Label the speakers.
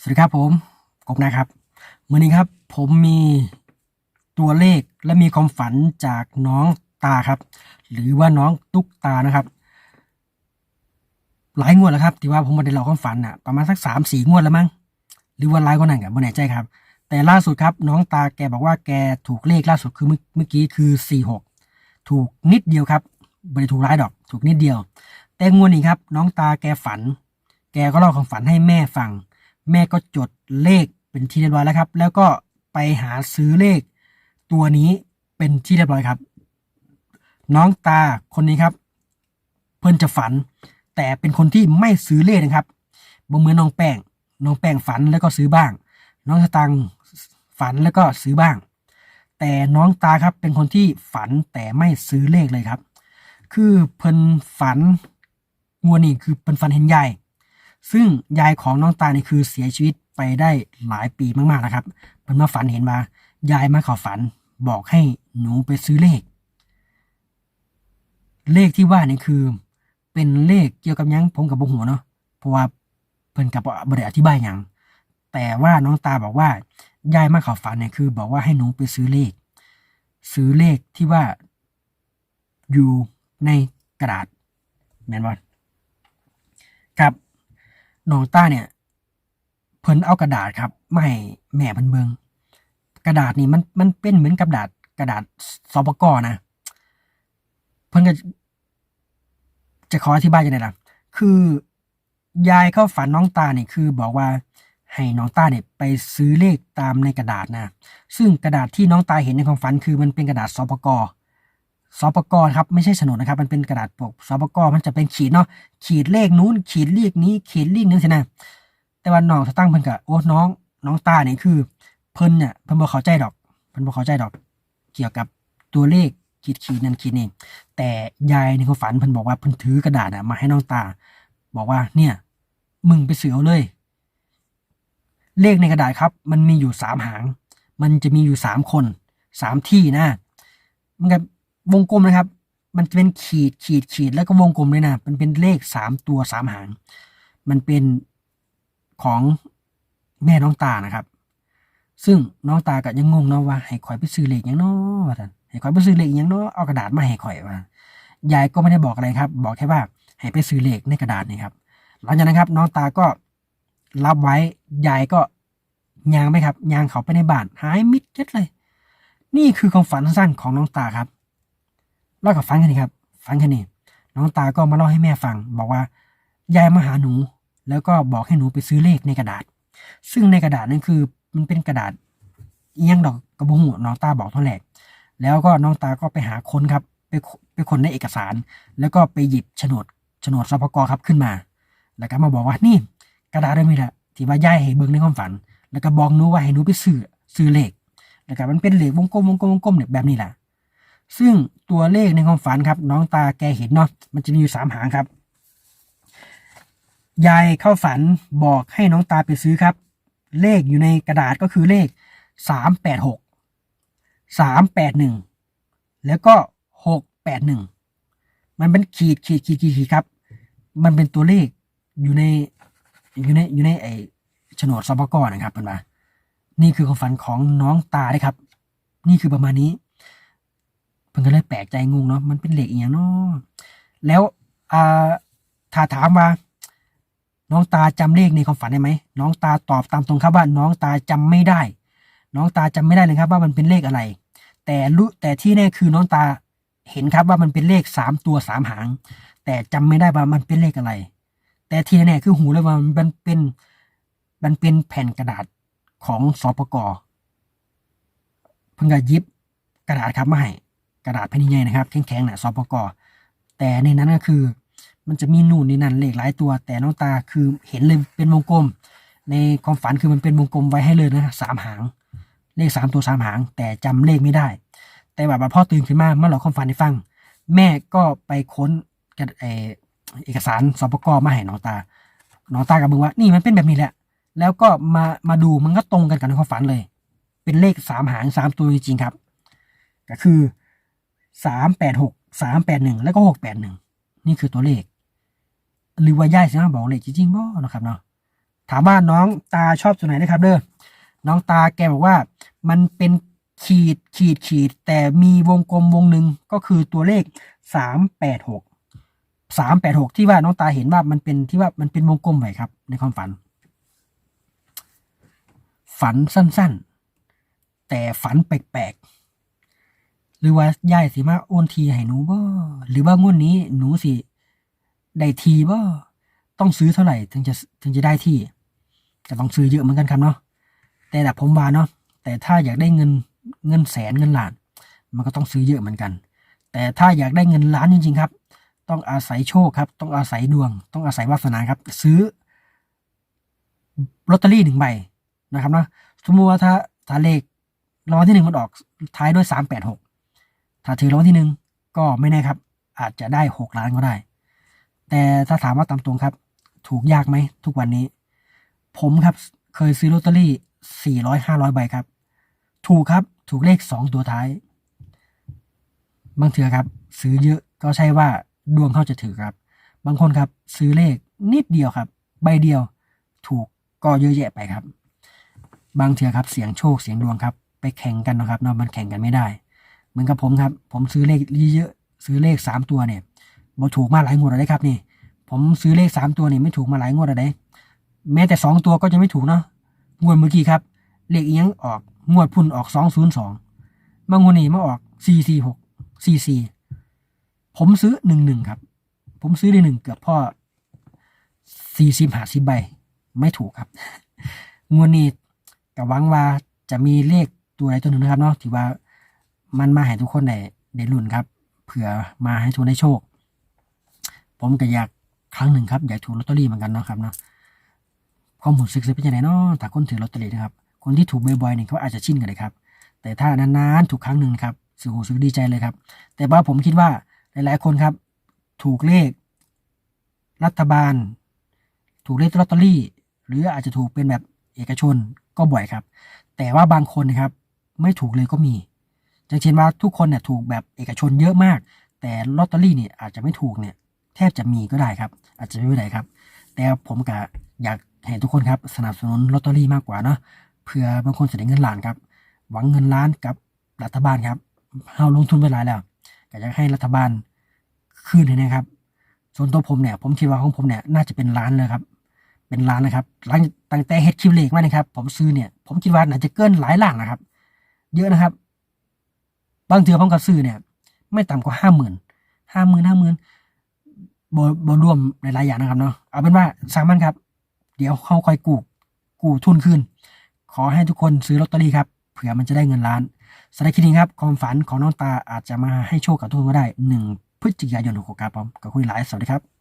Speaker 1: สวัสดีครับผมกบนะครับวันนี้ครับ ผมมีตัวเลขและมีความฝันจากน้องตาครับ หรือว่าน้องตุ๊กตานะครับ หลายงวดแล้วครับที่ว่าผมมาได้เล่าความฝันอะประมาณสักสามสี่งวดแล้วมั้งหรือว่าหลายกว่านั้นกับไม่แน่ใจครับ แต่ล่าสุดครับ น้องตาแกบอกว่าแกถูกเลขล่าสุดคือเมื่อเมื่อกี้คือสี่หกถูกนิดเดียวครับไม่ได้ถูกร้ายดอก ถูกนิดเดียว แต่งวดนี้ครับ น้องตาแกฝัน แกก็เล่าความฝันให้แม่ฟัง แม่ก็จดเลขเป็นที่เรียบร้อยแล้วครับ แล้วก็ไปหาซื้อเลข ตัวนี้เป็นที่เรียบร้อยครับ น้องตาคนนี้ครับ เพิ่นจะฝัน แต่เป็นคนที่ไม่ซื้อเลขนะครับบ่เหมือนน้องแป้งน้องแป้งฝันแล้วก็ซื้อบ้าง น้องสตังฝันแล้วก็ซื้อบ้าง แต่น้องตาครับเป็นคนที่ฝันแต่ไม่ซื้อเลขเลยครับ คือเพิ่นฝันงวนี้คือเพิ่นฝันเห็นยาย ซึ่งยายของน้องตานี่คือเสียชีวิตไปได้หลายปีมากๆนะครับเพิ่นมาฝันเห็นมา ยายมาขอฝันบอกให้หนูไปซื้อเลข เลขที่ว่านี่คือ เป็นเลขเกี่ยวกับยังผมกับบ่หัวเนาะ เพราะว่าเพิ่นกับบ่ได้อธิบายหยังแต่ว่าน้องตาบอกว่ายายมาขอฝันเนี่ยคือ บอกว่าให้หนูไปซื้อเลข ซื้อเลขที่ว่าอยู่ในกระดาษแมนบ่ครับ น้องต้าเนี่ย เพิ่นเอากระดาษครับมาให้แม่เพิ่นเบิงกระดาษนี่มันมันเป็นเหมือนกระดาษกระดาษสปกนะ เพิ่นก็จะขออธิบายยังไงล่ะ คือยายเข้าฝันน้องตาเนี่ยคือบอกว่าให้น้องตาเนี่ยไปซื้อเลขตามในกระดาษนะ ซึ่งกระดาษที่น้องตาเห็นในความฝันคือมันเป็นกระดาษสปก สปกครับไม่ใช่โฉนดนะครับ มันเป็นกระดาษปกสปกมันจะเป็นขีดเนาะขีดเลขนู้น ขีดเลขนี้ ขีดเลขนั้นสินะแต่ว่าน้องตั้งเพิ่นกะโอ้น้องน้องตาเนี่ยคือ เพิ่นเนี่ยเพิ่นบ่เข้าใจดอกเพิ่นบ่เข้าใจดอก เกี่ยวกับตัวเลขขีดขีดนั่นขีดนี่แต่ยายในความฝันเพิ่นบอกว่าเพิ่นถือกระดาษน่ะมาให้น้องตา บอกว่าเนี่ย มึงไปเสือเอาเลย เลขในกระดาษครับ มันมีอยู่สามหาง มันจะมีอยู่สามคนสามที่นะมันกับ วงกลมนะครับ มันจะเป็นขีดขีดขีดแล้วก็วงกลมเลยนะมันเป็นเลขสามตัวสามหาง มันเป็นของแม่น้องตานะครับ ซึ่งน้องตาก็ยังงงเนาะว่าให้ข่อยไปซื้อเลขหยังเนาะว่าท่านให้ข่อยไปซื้อเลขหยังเนาะเอากระดาษมาให้ข่อยว่ายายก็ไม่ได้บอกอะไรครับ บอกแค่ว่าให้ไปซื้อเลขในกระดาษนี่ครับ หลังจากนั้นครับ น้องตาก็รับไว้ยายก็ยางไหมครับยางเขาไปในบ้านหายมิดเจ็ดเลย นี่คือความฝันสั้นของน้องตาครับ เล่ากับฟังแค่นี้ครับ ฟังแค่นี้น้องตาก็มาเล่าให้แม่ฟัง บอกว่ายายมาหาหนู แล้วก็บอกให้หนูไปซื้อเลขในกระดาษ ซึ่งในกระดาษนั่นคือมันเป็นกระดาษเอียงดอกกระบุหัวน้องตาบอกเท่าแหลกแล้วก็น้องตาก็ไปหาคนครับ ไปไปคนในเอกสาร แล้วก็ไปหยิบโฉนดโฉนดสปกครับขึ้นมา แล้วก็มาบอกว่านี่กระดาษได้ไหมล่ะที่ว่าย่ายให้เบิ่งในความฝัน แล้วก็บอกหนูว่าให้หนูไปซื้อซื้อเลขแล้วก็มันเป็นเลขวงกลมวงกลมวงกลมเนี่ยแบบนี้แหละ ซึ่งตัวเลขในความฝันครับ น้องตาแกเห็นเนาะมันจะมีอยู่สามหางครับ ยายเข้าฝันบอกให้น้องตาไปซื้อครับ เลขอยู่ในกระดาษก็คือเลขสามแปดหกสามแปดหนึ่งแล้วก็หกแปดหนึ่งมันเป็นขีดขีดขีดขีดขีดครับ มันเป็นตัวเลขอยู่ในอยู่ในอยู่ในไอโฉนดสปกรนะครับเป็นมานี่คือความฝันของน้องตาเลยครับ นี่คือประมาณนี้ พิ่นก็เลยแปลกใจงงเนาะมันเป็นเลขอีกอย่างเนาะแล้วอ่าถ้าถามว่าน้องตาจำเลขในความฝันได้ไหมน้องตาตอบตามตรงครับว่าน้องตาจำไม่ได้ น้องตาจำไม่ได้เลยครับว่ามันเป็นเลขอะไร แต่รู้แต่ที่แน่คือน้องตาเห็นครับว่ามันเป็นเลขสามตัวสามหาง แต่จำไม่ได้ว่ามันเป็นเลขอะไร แต่ที่แน่คือหูเลยว่ามันเป็นมันเป็นแผ่นกระดาษของสปกเพิ่งก็ยิบกระดาษครับมาให้ กระดาษแผ่นใหญ่ๆนะครับ แข็งๆน่ะสปกอแต่ในนั้นก็คือ มันจะมีนู่นนี่นั่นเลขหลายตัว แต่น้องตาคือเห็นเลยเป็นวงกลม ในความฝันคือมันเป็นวงกลมไว้ให้เลยนะสามหาง เลขสามตัวสามหาง แต่จำเลขไม่ได้ แต่แบบพ่อตื่นขึ้นมาเมื่อเราความฝันให้ฟัง แม่ก็ไปค้นกระเอกสารสปกมาให้น้องตา น้องตากับบึงว่า นี่มันเป็นแบบนี้แหละ แล้วก็มา มาดูมันก็ตรงกันกับในความฝันเลย เป็นเลขสามหางสามตัวจริงๆครับ ก็คือ สามแปดหกสามแปดหนึ่งแล้วก็หกแปดหนึ่งนี่คือตัวเลข หรือว่าย่ายสิมาบอกเลขจริงๆบ่เนาะครับเนาะถามว่าน้องตาชอบตัวไหนนะครับเด้อน้องตาแกบอกว่า มันเป็นขีดขีดขีด แต่มีวงกลมวงหนึ่งก็คือตัวเลขสามแปดหกสามแปดหกที่ว่าน้องตาเห็นว่ามันเป็นที่ว่ามันเป็นวงกลมไว้ครับ ในความฝัน ฝันสั้นๆ แต่ฝันแปลกๆ รือว่ายายสิมาโอนทีให้หนูบ่หรือว่างวดนี้หนูสิได้ทีบ่ต้องซื้อเท่าไหร่ถึงจะถึงจะได้ที่จะต้องซื้อเยอะเหมือนกันครับเนาะแต่แบบผมว่าเนาะแต่ถ้าอยากได้เงินเงินแสนเงินล้าน มันก็ต้องซื้อเยอะเหมือนกัน แต่ถ้าอยากได้เงินล้านจริงๆครับ ต้องอาศัยโชคครับ ต้องอาศัยดวง ต้องอาศัยวาสนาครับ ซื้อลอตเตอรี่หนึ่งใบนะครับเนาะสมมติว่าถ้าถ้าเลขรางวัลที่หนึ่งมันออกท้ายด้วยสามแปดหก ถ้าถือรางวัลที่หนึ่งก็ไม่แน่ครับ อาจจะได้หกล้านก็ได้ แต่ถ้าถามว่าตามตรงครับ ถูกยากไหมทุกวันนี้ ผมครับเคยซื้อลอตเตอรี่สี่ร้อยห้าร้อยใบครับ ถูกครับถูกเลขสองตัวท้าย บางเถื่อครับ ซื้อเยอะก็ใช่ว่าดวงเขาจะถือครับ บางคนครับ ซื้อเลขนิดเดียวครับ ใบเดียว ถูกก็เยอะแยะไปครับ บางเถื่อครับเสียงโชคเสียงดวงครับ ไปแข่งกันนะครับเนาะมันแข่งกันไม่ได้ เหมือนกับผมครับ ผมซื้อเลขเยอะซื้อเลขสามตัวเนี่ยบ่ถูกมาหลายงวดแล้วครับนี่ผมซื้อเลขสามตัวเนี่ยไม่ถูกมาหลายงวดแล้วเด้แม้แต่สองตัวก็จะไม่ถูกเนาะงวดเมื่อกี้ครับ เลขเอียงออกงวดพุ่นออกสองศูนย์สองบางงวดนี่มาออกสี่สี่หกสี่สี่ผมซื้อหนึ่งหนึ่งครับ ผมซื้อได้หนึ่งเกือบพ่อสี่สิบห้าสิบใบ ไม่ถูกครับงวดนี้ก็หวังว่าจะมีเลขตัวใดตัวหนึ่งนะครับเนาะที่ว่า มันมาให้ทุกคนได้ได้ลุ้นครับเผื่อมาให้ทุกคนได้โชค ผมก็อยากครั้งหนึ่งครับอยากถูกลอตเตอรี่เหมือนกันเนาะครับเนาะความรู้สึกจะเป็นยังไงเนาะถ้าคนถือลอตเตอรี่นะครับ คนที่ถูกบ่อยๆเนี่ยเขาอาจจะชินกันเลยครับ แต่ถ้านานๆถูกครั้งหนึ่งครับสื่อหูสึกดีใจเลยครับ แต่ว่าผมคิดว่าหลายๆคนครับ ถูกเลข รัฐบาล ถูกเลขลอตเตอรี่ หรืออาจจะถูกเป็นแบบเอกชนก็บ่อยครับ แต่ว่าบางคนนะครับ ไม่ถูกเลยก็มี อย่างเช่นว่าทุกคนเนี่ยถูกแบบเอกชนเยอะมาก แต่ลอตเตอรี่เนี่ยอาจจะไม่ถูกเนี่ยแทบจะมีก็ได้ครับ อาจจะไม่ได้ครับ แต่ผมก็อยากให้ทุกคนครับสนับสนุนลอตเตอรี่มากกว่าเนาะเผื่อบางคนจะได้เงินล้านครับ หวังเงินล้านกับรัฐบาลครับเราลงทุนไปหลายแล้วก็อยากให้รัฐบาลคืนให้นะครับ ส่วนตัวผมเนี่ย ผมคิดว่าของผมเนี่ยน่าจะเป็นล้านเลยครับ เป็นล้านนะครับหลังตั้งแต่เฮ็ดคลิปเลขมานะครับ ผมซื้อเนี่ย ผมคิดว่าน่าจะเกินหลายล้านนะครับ เยอะนะครับ บางเทือผมก็ซื้อเนี่ย ไม่ต่ำกว่าห้าหมื่นห้าหมื่นห้าหมื่นบบบรวมหลายๆอย่างนะครับเนาะเอาเป็นว่าสามันครับ เดี๋ยวเขาคอยกู้กู้ทุนคืนขอให้ทุกคนซื้อลอตเตอรี่ครับเผื่อมันจะได้เงินล้านสำหรับคลิปนี้ครับความฝันของน้องตาอาจจะมาให้โชคกับทุกคนก็ได้หนึ่งพฤศจิกายนหกครับผมกับคุยหลายสวัสดีครับ